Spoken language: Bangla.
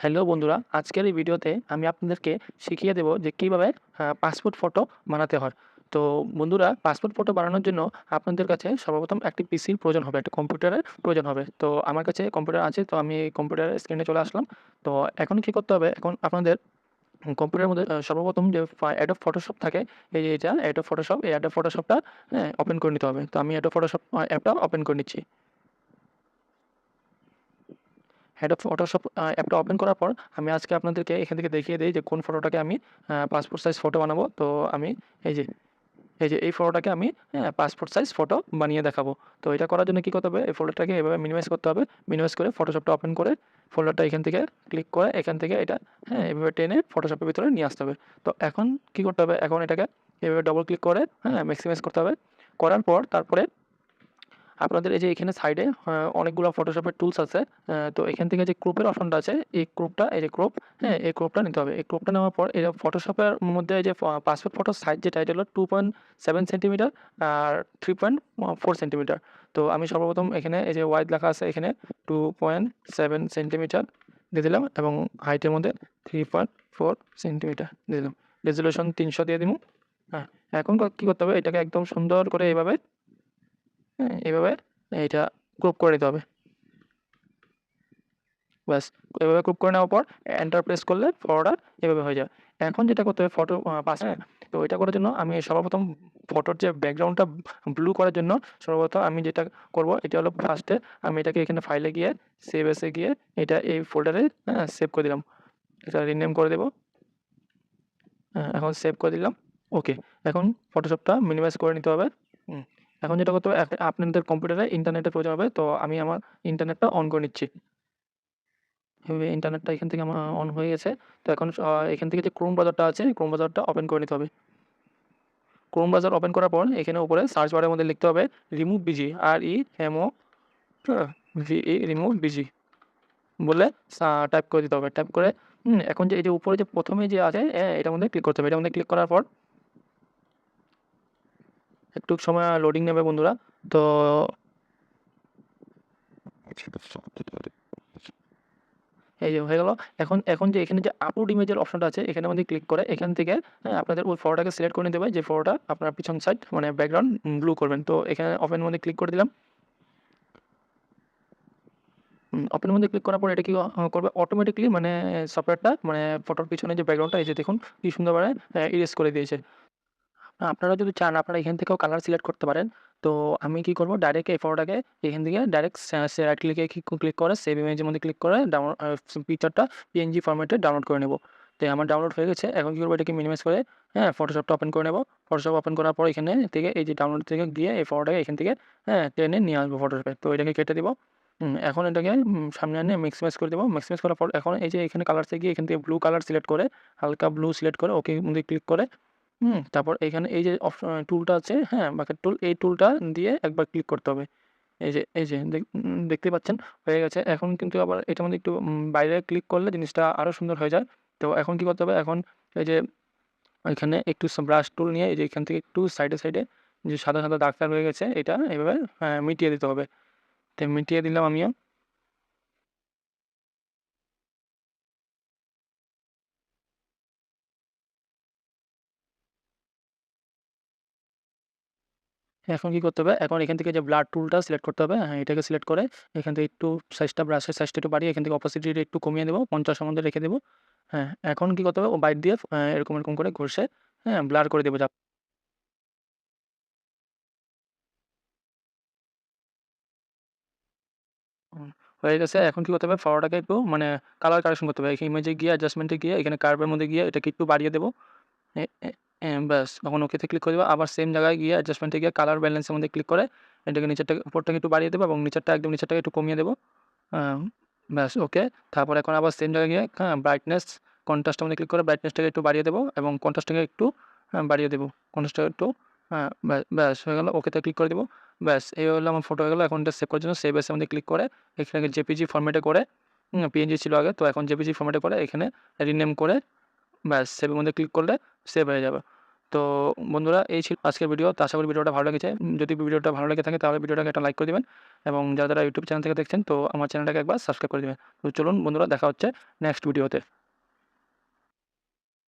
হ্যালো বন্ধুরা, আজকের এই ভিডিওতে আমি আপনাদেরকে শিখিয়ে দেব যে কীভাবে পাসপোর্ট ফটো বানাতে হয়। তো বন্ধুরা পাসপোর্ট ফটো বানানোর জন্য আপনাদের কাছে সর্বপ্রথম একটি পিসির প্রয়োজন হবে, একটা কম্পিউটারের প্রয়োজন হবে। তো আমার কাছে কম্পিউটার আছে, তো আমি কম্পিউটারের স্ক্রিনে চলে আসলাম। তো এখন কী করতে হবে? এখন আপনাদের কম্পিউটারের মধ্যে সর্বপ্রথম যে অ্যাডব ফটোশপ থাকে, এই যে এটা ফটোশপ এই অ্যাডব ফটোশপটা ওপেন করে নিতে হবে। তো আমি অ্যাডব ফটোশপ অ্যাপটা ওপেন করে নিচ্ছি। হেড অফ ফটোশপ অ্যাপটা ওপেন করার পর আমি আজকে আপনাদেরকে এখান থেকে দেখিয়ে দিই যে কোন ফটোটাকে আমি পাসপোর্ট সাইজ ফটো বানাবো। তো আমি এই যে এই যে এই ফটোটাকে আমি পাসপোর্ট সাইজ ফটো বানিয়ে দেখাবো। তো এটা করার জন্য কী করতে হবে? এই ফোল্ডারটাকে এভাবে মিনিমাইজ করতে হবে। মিনিমাইজ করে ফটোশপটা ওপেন করে ফোল্ডারটা এখান থেকে ক্লিক করে এখান থেকে এটা হ্যাঁ এভাবে টেনে ফটোশপের ভিতরে নিয়ে আসতে হবে। তো এখন কী করতে হবে? এখন এটাকে এভাবে ডবল ক্লিক করে হ্যাঁ ম্যাক্সিমাইজ করতে হবে। করার পর তারপরে আপনাদের এই যে এখানে সাইডে অনেকগুলো ফটোশপের টুলস আছে। তো এখান থেকে যে ক্রোপের অপশনটা আছে, এই ক্রোপটা এই যে ক্রোপ হ্যাঁ এই ক্রোপটা নিতে হবে। এই ক্রোপটা নেওয়ার পর, এই ফটোশপের মধ্যে এই যে পাসপোর্ট ফটো সাইজ যেটা, এটা হলো টু পয়েন্ট সেভেন সেন্টিমিটার আর থ্রি পয়েন্ট ফোর সেন্টিমিটার তো আমি সর্বপ্রথম এখানে এই যে ওয়াইড লেখা আছে এখানে টু পয়েন্ট সেভেন সেন্টিমিটার দিয়ে দিলাম এবং হাইটের মধ্যে থ্রি পয়েন্ট ফোর সেন্টিমিটার দিয়ে দিলাম। রেজলিউশন তিনশো দিয়ে দিব। হ্যাঁ এখন কী করতে হবে? এটাকে একদম সুন্দর করে এইভাবে হ্যাঁ এইভাবে এইটা গ্রুপ করে দিতে হবে। ব্যাস এভাবে গ্রুপ করে নেওয়ার পর এন্টার প্রেস করলে ফটোটা এভাবে হয়ে যায় এখন যেটা করতে হবে ফটো পাস হ্যাঁ। তো এটা করার জন্য আমি সর্বপ্রথম ফটোর যে ব্যাকগ্রাউন্ডটা ব্লু করার জন্য সর্বপ্রথম আমি যেটা করব এটা হলো ফার্স্টে আমি এটাকে এখানে ফাইলে গিয়ে সেভ এসে গিয়ে এটা এই ফোল্ডারে হ্যাঁ সেভ করে দিলাম। এটা রিনেম করে দেবো। হ্যাঁ এখন সেভ করে দিলাম। ওকে এখন ফটোশপটা মিনিমাইজ করে নিতে হবে। হুম। এখন যেটা করতে হবে আপনাদের কম্পিউটারে ইন্টারনেটের প্রয়োজন হবে। তো আমি আমার ইন্টারনেটটা অন করে নিচ্ছি। ইন্টারনেটটা এখান থেকে আমার অন হয়ে গেছে। তো এখন এখান থেকে যে ক্রোম ব্রাউজারটা আছে ক্রোম ব্রাউজারটা ওপেন করে নিতে হবে। ক্রোম ব্রাউজার ওপেন করার পর এখানে উপরে সার্চ বারের মধ্যে লিখতে হবে remove BG R E M O V E remove BG বলে টাইপ করে দিতে হবে। টাইপ করে, হুম, এখন যে, এই যে উপরে যে প্রথমে যে আছে এটার মধ্যে ক্লিক করতে হবে। এটার মধ্যে ক্লিক করার পর একটু সময় লোডিং নেবে বন্ধুরা। তো এই যে হয়ে গেল। এখন এখন যে এখানে যে আপলোড ইমেজের অপশনটা আছে এখানে মধ্যে ক্লিক করে এখান থেকে হ্যাঁ, আপনাদের ওই ফটোটাকে সিলেক্ট করে নিতে হবে। যে ফটোটা আপনার পিছন সাইড মানে ব্যাকগ্রাউন্ড ব্লু করবেন। তো এখানে ওপেন মধ্যে ক্লিক করে দিলাম। ওপেন মধ্যে ক্লিক করার পর এটা কি করবে? অটোমেটিকলি মানে সফটওয়্যারটা মানে ফটোর পিছনে যে ব্যাকগ্রাউন্ডটা এই যে দেখুন কি সুন্দরভাবে ইরেজ করে দিয়েছে। আপনারা যদি চান, আপনারা এখান থেকেও কালার সিলেক্ট করতে পারেন। তো আমি কি করব? ডাইরেক্ট এই ফটোটাকে এখান থেকে ডাইরেক্ট ক্লিকে ক্লিক করে সেভ ইমেজের মধ্যে ক্লিক করে ডাউনলোড পিকচারটা পিএনজি ফরম্যাটে ডাউনলোড করে নেব। তো আমার ডাউনলোড হয়ে গেছে। এখন কী করব? এটাকে মিনিমাইজ করে হ্যাঁ ফটোশপটা ওপেন করে নেব। ফটোশপ ওপেন করার পর এখানে থেকে এই যে ডাউনলোড থেকে গিয়ে এই ফটোটাকে এখান থেকে হ্যাঁ টেনে নিয়ে আসব ফটোশপে তো এটাকে কেটে দিব। এখন এটাকে সামনে আনে ম্যাক্সিমাইজ করে দেবো। ম্যাক্সিমাইজ করার পর এখন এই যে এখানে কালারসে গিয়ে এখান থেকে ব্লু কালার সিলেক্ট করে, হালকা ব্লু সিলেক্ট করে ওকে মধ্যে ক্লিক করে হুম তারপর এখানে এই যে অপশন টুলটা আছে হ্যাঁ বাকেট টুল এই টুলটা দিয়ে একবার ক্লিক করতে হবে। এই যে এই যে দেখতে পাচ্ছেন? হয়ে গেছে। এখন কিন্তু আবার এটার মধ্যে একটু বাইরে ক্লিক করলে জিনিসটা আরও সুন্দর হয়ে যায়। তো এখন কি করতে হবে? এখন এই যে এখানে একটু ব্রাশ টুল নিয়ে এই যে এখান থেকে একটু সাইডে সাইডে যে সাদা সাদা দাগ রয়ে গেছে এটা এভাবে হ্যাঁ, মিটিয়ে দিতে হবে। তো মিটিয়ে দিলাম আমিও। এখন কি করতে হবে? এখন এখান থেকে যে ব্লাড টুলটা সিলেক্ট করতে হবে। হ্যাঁ, এটাকে সিলেক্ট করে এখান থেকে একটু সাইজটা ব্রাশের সাইজটা একটু বাড়িয়ে এখান থেকে অপাসিটিটা একটু কমিয়ে দেবো। ৫০ এর মধ্যে রেখে দেবো। হ্যাঁ, এখন কি করতে হবে? ও বাইট দিয়ে এরকম, এরকম করে ঘষে হ্যাঁ, ব্লার করে দেবো যা হয়ে গেছে। এখন কি করতে হবে? ফটোটাকে একটু মানে কালার কারেকশন করতে হবে। ইমেজে গিয়ে অ্যাডজাস্টমেন্টে গিয়ে এখানে কার্ভের মধ্যে গিয়ে এটাকে একটু বাড়িয়ে দেবো। ব্যাস তখন ওকেতে ক্লিক করে দেবো। আবার সেম জায়গায় গিয়ে অ্যাডজাস্টমেন্ট গিয়ে কালার ব্যালেন্স এর মধ্যে ক্লিক করে এটাকে নিচেরটাকে উপরটাকে একটু বাড়িয়ে দেবো এবং নিচেরটা একদম নিচেরটাকে একটু কমিয়ে দেবো। ব্যাস ওকে। তারপর এখন আবার সেম জায়গায় গিয়ে হ্যাঁ, ব্রাইটনেস কন্ট্রাস্ট এর মধ্যে ক্লিক করে ব্রাইটনেসটাকে একটু বাড়িয়ে দেবো এবং কন্ট্রাস্টটাকে একটু হ্যাঁ, বাড়িয়ে দেবো। কন্ট্রাস্টটা একটু হ্যাঁ, ব্যা ব্যাস হয়ে গেল। ওকেতে ক্লিক করে দেবো। ব্যাস এই হলো আমার ফটো হয়ে গেল। এখন এটা সেভ করার জন্য সেভ এস মধ্যে ক্লিক করে এখানে জেপিজি ফরম্যাটে করে পিএনজি ছিল আগে তো এখন জেপিজি ফরম্যাটে করে এখানে রিনেম করে ব্যাস সেভের মধ্যে ক্লিক করলে সেভ হয়ে যাবে। তো বন্ধুরা এই ছিল আজকের ভিডিও তো আশা করি ভিডিওটা ভালো লেগেছে। যদি ভিডিওটা ভালো লেগে থাকে তাহলে ভিডিওটাকে একটা লাইক করে দেবেন এবং যারা যারা ইউটিউব চ্যানেল থেকে দেখছেন, তো আমার চ্যানেলটাকে একবার সাবস্ক্রাইব করে দেবেন। তো চলুন বন্ধুরা দেখা হচ্ছে নেক্সট ভিডিওতে